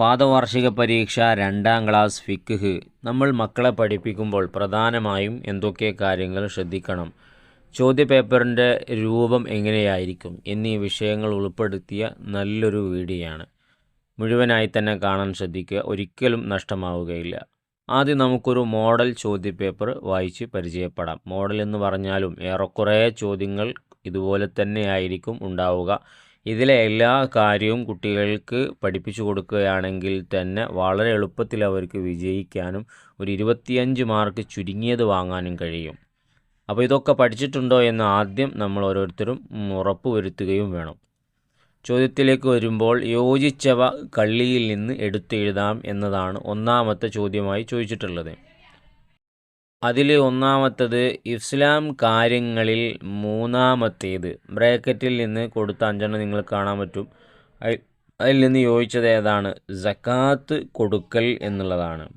പാദവാർഷിക പരീക്ഷ രണ്ടാം ക്ലാസ് ഫിക്ഹ് നമ്മൾ മക്കളെ പഠിപ്പിക്കുമ്പോൾ പ്രധാനമായും എന്തൊക്കെ കാര്യങ്ങൾ ശ്രദ്ധിക്കണം? ചോദ്യപേപ്പറിന്റെ രൂപം എങ്ങനെയായിരിക്കും? എന്നീ വിഷയങ്ങൾ ഉൾപ്പെടുത്തിയ നല്ലൊരു വീഡിയോയാണ്. മുഴുവനായി തന്നെ കാണാൻ ശ്രദ്ധിക്കുക. ഒരിക്കലും നഷ്ടമാവുകയില്ല. ആദ്യം നമുക്കൊരു മോഡൽ ചോദ്യപേപ്പർ വായിച്ച് പരിചയപ്പെടാം. മോഡൽ എന്ന് പറഞ്ഞാലും ഏറെക്കുറെ ചോദ്യങ്ങൾ ഇതുപോലെ തന്നെയായിരിക്കും ഉണ്ടാവുക. ഇതിലെ എല്ലാ കാര്യവും കുട്ടികൾക്ക് പഠിപ്പിച്ചു കൊടുക്കുകയാണെങ്കിൽ തന്നെ വളരെ എളുപ്പത്തിൽ അവർക്ക് വിജയിക്കാനും ഒരു ഇരുപത്തിയഞ്ച് മാർക്ക് ചുരുങ്ങിയത് വാങ്ങാനും കഴിയും. അപ്പോൾ ഇതൊക്കെ പഠിച്ചിട്ടുണ്ടോ എന്ന് ആദ്യം നമ്മൾ ഓരോരുത്തരും ഉറപ്പ് വരുത്തുകയും വേണം. ചോദ്യത്തിലേക്ക് വരുമ്പോൾ യോജിച്ചവ കള്ളിയിൽ നിന്ന് എടുത്തെഴുതാം എന്നതാണ് ഒന്നാമത്തെ ചോദ്യമായി ചോദിച്ചിട്ടുള്ളത്. അതിൽ ഒന്നാമത്തത് ഇസ്ലാം കാര്യങ്ങളിൽ മൂന്നാമത്തേത്. ബ്രാക്കറ്റിൽ നിന്ന് കൊടുത്ത അഞ്ചെണ്ണം നിങ്ങൾ കാണാൻ പറ്റും. അതിൽ നിന്ന് യോജിച്ചത് ഏതാണ്? ജക്കാത്ത് കൊടുക്കൽ എന്നുള്ളതാണ്.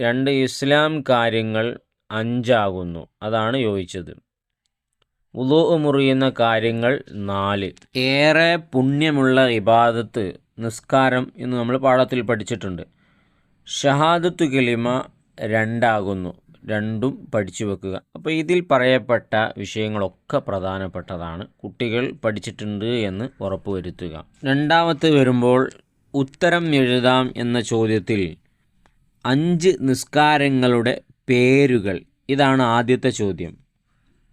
രണ്ട് ഇസ്ലാം കാര്യങ്ങൾ അഞ്ചാകുന്നു. അതാണ് യോജിച്ചത് ഉദു മുറിയുന്ന കാര്യങ്ങൾ നാല്. ഏറെ പുണ്യമുള്ള ഇബാദത്ത് നിസ്കാരം എന്ന് നമ്മൾ പാഠത്തിൽ പഠിച്ചിട്ടുണ്ട്. ഷഹാദത്തു കലിമ രണ്ടാകുന്നു. രണ്ടും പഠിച്ചു വെക്കുക. അപ്പോൾ ഇതിൽ പറയപ്പെട്ട വിഷയങ്ങളൊക്കെ പ്രധാനപ്പെട്ടതാണ്. കുട്ടികൾ പഠിച്ചിട്ടുണ്ട് എന്ന് ഉറപ്പുവരുത്തുക. രണ്ടാമത്തെ വരുമ്പോൾ ഉത്തരം എഴുതാം എന്ന ചോദ്യത്തിൽ അഞ്ച് നിസ്കാരങ്ങളുടെ പേരുകൾ. ഇതാണ് ആദ്യത്തെ ചോദ്യം.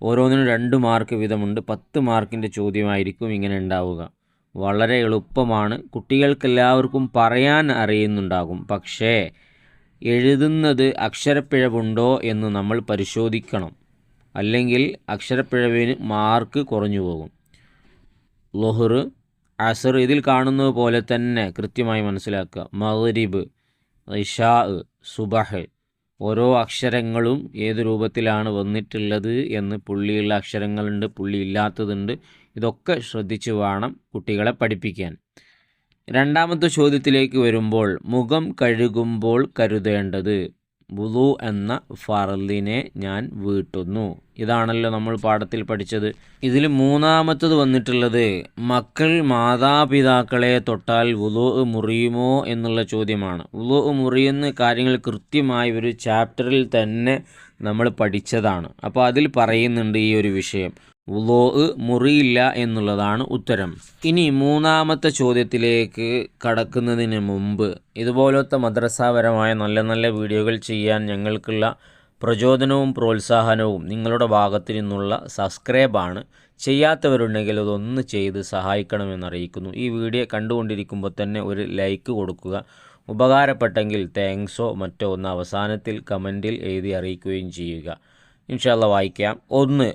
ഓരോന്നിനും രണ്ട് മാർക്ക് വീതമുണ്ട്. പത്ത് മാർക്കിന്റെ ചോദ്യമായിരിക്കും ഇങ്ങനെ ഉണ്ടാവുക. വളരെ എളുപ്പമാണ്. കുട്ടികൾക്കെല്ലാവർക്കും പറയാൻ അറിയുന്നുണ്ടാകും. പക്ഷേ എഴുതുന്നത് അക്ഷരപ്പിഴവുണ്ടോ എന്ന് നമ്മൾ പരിശോധിക്കണം. അല്ലെങ്കിൽ അക്ഷരപ്പിഴവിന് മാർക്ക് കുറഞ്ഞു പോകും. ലൊഹർ അസർ ഇതിൽ കാണുന്നത് പോലെ തന്നെ കൃത്യമായി മനസ്സിലാക്കുക. മഗ്രിബ് ഇഷാ സുബഹ് ഓരോ അക്ഷരങ്ങളും ഏത് രൂപത്തിലാണ് വന്നിട്ടുള്ളത് എന്ന് പുള്ളിയുള്ള അക്ഷരങ്ങളുണ്ട് പുള്ളി ഇല്ലാത്തതുണ്ട്. ഇതൊക്കെ ശ്രദ്ധിച്ച് വേണം കുട്ടികളെ പഠിപ്പിക്കാൻ. രണ്ടാമത്തെ ചോദ്യത്തിലേക്ക് വരുമ്പോൾ മുഖം കഴുകുമ്പോൾ കരുതേണ്ടത് വുളു എന്ന ഫറലിനെ ഞാൻ വീട്ടുന്നു. ഇതാണല്ലോ നമ്മൾ പാഠത്തിൽ പഠിച്ചത്. ഇതിൽ മൂന്നാമത്തത് വന്നിട്ടുള്ളത് മക്കൾ മാതാപിതാക്കളെ തൊട്ടാൽ വുളു മുറിയുമോ എന്നുള്ള ചോദ്യമാണ്. വുളു മുറിയുന്ന കാര്യങ്ങൾ കൃത്യമായി ഒരു ചാപ്റ്ററിൽ തന്നെ നമ്മൾ പഠിച്ചതാണ്. അപ്പോൾ അതിൽ പറയുന്നുണ്ട് ഈ ഒരു വിഷയം. വുളോ മുറിയില്ല എന്നുള്ളതാണ് ഉത്തരം. ഇനി മൂന്നാമത്തെ ചോദ്യത്തിലേക്ക് കടക്കുന്നതിന് മുമ്പ് ഇതുപോലത്തെ മദ്രസാപരമായ നല്ല നല്ല വീഡിയോകൾ ചെയ്യാൻ ഞങ്ങൾക്കുള്ള പ്രചോദനവും പ്രോത്സാഹനവും നിങ്ങളുടെ ഭാഗത്തു നിന്നുള്ള സബ്സ്ക്രൈബാണ്. ചെയ്യാത്തവരുണ്ടെങ്കിൽ അതൊന്ന് ചെയ്ത് സഹായിക്കണമെന്നറിയിക്കുന്നു. ഈ വീഡിയോ കണ്ടുകൊണ്ടിരിക്കുമ്പോൾ തന്നെ ഒരു ലൈക്ക് കൊടുക്കുക. ഉപകാരപ്പെട്ടെങ്കിൽ താങ്ക്സോ മറ്റോ ഒന്ന് അവസാനത്തിൽ കമന്റിൽ എഴുതി അറിയിക്കുകയും ചെയ്യുക. ഇൻഷാല്ല വായിക്കാം. ഒന്ന്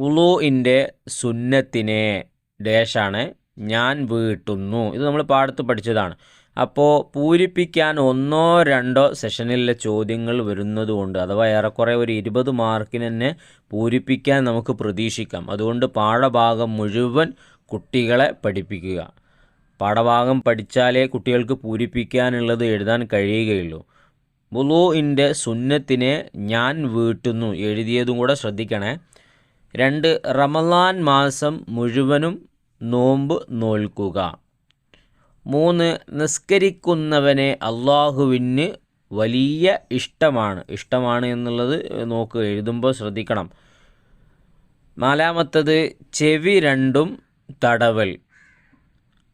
ഉളുവിന്റെ സുന്നത്തിനെ ഡേഷാണ് ഞാൻ വീട്ടുന്നു. ഇത് നമ്മൾ പാടത്ത് പഠിച്ചതാണ്. അപ്പോൾ പൂരിപ്പിക്കാൻ ഒന്നോ രണ്ടോ സെഷനിലെ ചോദ്യങ്ങൾ വരുന്നതുകൊണ്ട് അഥവാ ഏറെക്കുറെ ഒരു ഇരുപത് മാർക്കിന് തന്നെ പൂരിപ്പിക്കാൻ നമുക്ക് പ്രതീക്ഷിക്കാം. അതുകൊണ്ട് പാഠഭാഗം മുഴുവൻ കുട്ടികളെ പഠിപ്പിക്കുക. പാഠഭാഗം പഠിച്ചാലേ കുട്ടികൾക്ക് പൂരിപ്പിക്കാനുള്ളത് എഴുതാൻ കഴിയുകയുള്ളൂ. ബുലൂഇന്റെ സുന്നത്തിനെ ഞാൻ വീട്ടുന്നു. എഴുതിയതും കൂടെ ശ്രദ്ധിക്കണേ. രണ്ട് റമലാൻ മാസം മുഴുവനും നോമ്പ് നോൽക്കുക. മൂന്ന് നിസ്കരിക്കുന്നവനെ അള്ളാഹുവിന് വലിയ ഇഷ്ടമാണ്. ഇഷ്ടമാണ് എന്നുള്ളത് നോക്കുക എഴുതുമ്പോൾ ശ്രദ്ധിക്കണം. നാലാമത്തത് ചെവി രണ്ടും തടവൽ.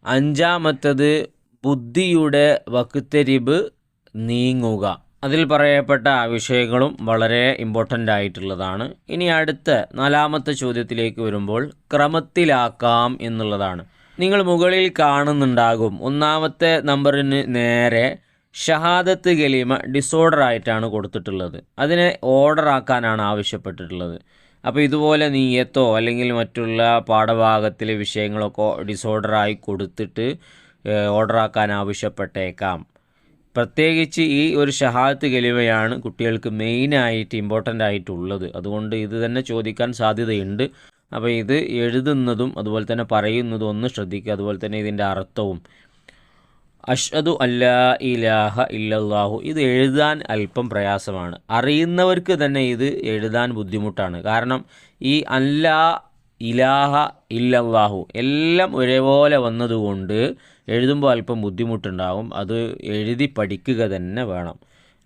അഞ്ചാമത്തത് ബുദ്ധിയുടെ വക്കുത്തെരിവ് നീങ്ങുക. അതിൽ പറയപ്പെട്ട വിഷയങ്ങളും വളരെ ഇമ്പോർട്ടന്റ് ആയിട്ടുള്ളതാണ്. ഇനി അടുത്ത നാലാമത്തെ ചോദ്യത്തിലേക്ക് വരുമ്പോൾ ക്രമത്തിലാക്കാം എന്നുള്ളതാണ്. നിങ്ങൾ മുകളിൽ കാണുന്നുണ്ടാകും. ഒന്നാമത്തെ നമ്പറിന് നേരെ ഷഹാദത്ത് ഗലീമ ഡിസോർഡർ ആയിട്ടാണ് കൊടുത്തിട്ടുള്ളത്. അതിനെ ഓർഡർ ആക്കാനാണ് ആവശ്യപ്പെട്ടിട്ടുള്ളത്. അപ്പോൾ ഇതുപോലെ നീയത്തോ അല്ലെങ്കിൽ മറ്റുള്ള പാഠഭാഗത്തിലെ വിഷയങ്ങളൊക്കെ ഡിസോർഡറായി കൊടുത്തിട്ട് ഓർഡർ ആക്കാൻ ആവശ്യപ്പെട്ടേക്കാം. പ്രത്യേകിച്ച് ഈ ഒരു ഷഹാദത്ത് കലിമയാണ് കുട്ടികൾക്ക് മെയിനായിട്ട് ഇമ്പോർട്ടന്റ് ആയിട്ടുള്ളത്. അതുകൊണ്ട് ഇത് തന്നെ ചോദിക്കാൻ സാധ്യതയുണ്ട്. അപ്പോൾ ഇത് എഴുതുന്നതും അതുപോലെ തന്നെ പറയുന്നതും ഒന്ന് ശ്രദ്ധിക്കുക. അതുപോലെ തന്നെ ഇതിന്റെ അർത്ഥവും. അഷ്അദു അല്ലാ ഇലാഹ ഇല്ലല്ലാഹു. ഇത് എഴുതാൻ അല്പം പ്രയാസമാണ്. അറിയുന്നവർക്ക് തന്നെ ഇത് എഴുതാൻ ബുദ്ധിമുട്ടാണ്. കാരണം ഈ അല്ലാ ഇലാഹ ഇല്ലല്ലാഹു എല്ലാം ഒരേപോലെ വന്നതുകൊണ്ട് എഴുതുമ്പോൾ അല്പം ബുദ്ധിമുട്ടുണ്ടാകും അത് എഴുതി പഠിക്കുക തന്നെ വേണം.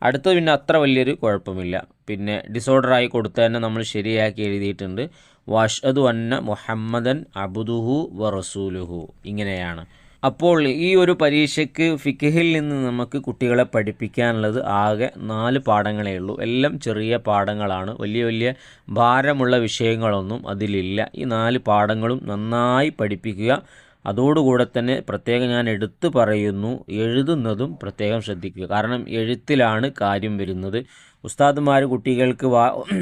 അടുത്തത് പിന്നെ അത്ര വലിയൊരു കുഴപ്പമില്ല. പിന്നെ ഡിസോർഡറായി കൊടുത്ത തന്നെ നമ്മൾ ശരിയാക്കി എഴുതിയിട്ടുണ്ട്. വാഷദു അന്ന മുഹമ്മദൻ അബുദുഹു വ റസൂലുഹു. ഇങ്ങനെയാണ്. അപ്പോൾ ഈ ഒരു പരീക്ഷയ്ക്ക് ഫിഖിൽ നിന്ന് നമുക്ക് കുട്ടികളെ പഠിപ്പിക്കാനുള്ളത് ആകെ നാല് പാഠങ്ങളേ ഉള്ളൂ. എല്ലാം ചെറിയ പാഠങ്ങളാണ്. വലിയ വലിയ ഭാരമുള്ള വിഷയങ്ങളൊന്നും അതിലില്ല. ഈ നാല് പാഠങ്ങളും നന്നായി പഠിപ്പിക്കുക അതോടുകൂടെ തന്നെ പ്രത്യേകം ഞാൻ എടുത്തു പറയുന്നു എഴുതുന്നതും പ്രത്യേകം ശ്രദ്ധിക്കുക. കാരണം എഴുത്തിലാണ് കാര്യം വരുന്നത്. ഉസ്താദുമാർ കുട്ടികൾക്ക്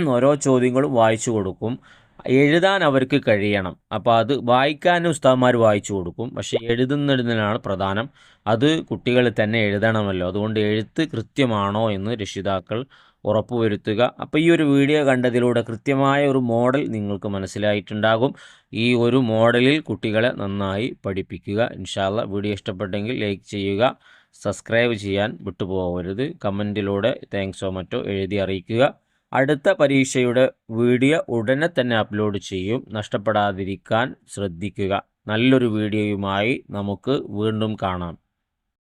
ഓരോ ചോദ്യങ്ങളും വായിച്ചു കൊടുക്കും. എഴുതാൻ അവർക്ക് കഴിയണം. അപ്പോൾ അത് വായിക്കാൻ ഉസ്താദ്മാർ വായിച്ചു കൊടുക്കും. പക്ഷേ എഴുതുന്നതിനാണ് പ്രധാനം. അത് കുട്ടികൾ തന്നെ എഴുതണമല്ലോ. അതുകൊണ്ട് എഴുത്ത് കൃത്യമാണോ എന്ന് രക്ഷിതാക്കൾ ഉറപ്പുവരുത്തുക. അപ്പോൾ ഈ ഒരു വീഡിയോ കണ്ടതിലൂടെ കൃത്യമായ ഒരു മോഡൽ നിങ്ങൾക്ക് മനസ്സിലായിട്ടുണ്ടാകും. ഈ ഒരു മോഡലിൽ കുട്ടികളെ നന്നായി പഠിപ്പിക്കുക. ഇൻഷാല്ല വീഡിയോ ഇഷ്ടപ്പെട്ടെങ്കിൽ ലൈക്ക് ചെയ്യുക സബ്സ്ക്രൈബ് ചെയ്യാൻ വിട്ടുപോകരുത്. കമന്റിലൂടെ താങ്ക്സോ മറ്റോ എഴുതി അറിയിക്കുക. അടുത്ത പരീക്ഷയുടെ വീഡിയോ ഉടനെ തന്നെ അപ്ലോഡ് ചെയ്യും. നഷ്ടപ്പെടാതിരിക്കാൻ ശ്രദ്ധിക്കുക. നല്ലൊരു വീഡിയോയുമായി നമുക്ക് വീണ്ടും കാണാം.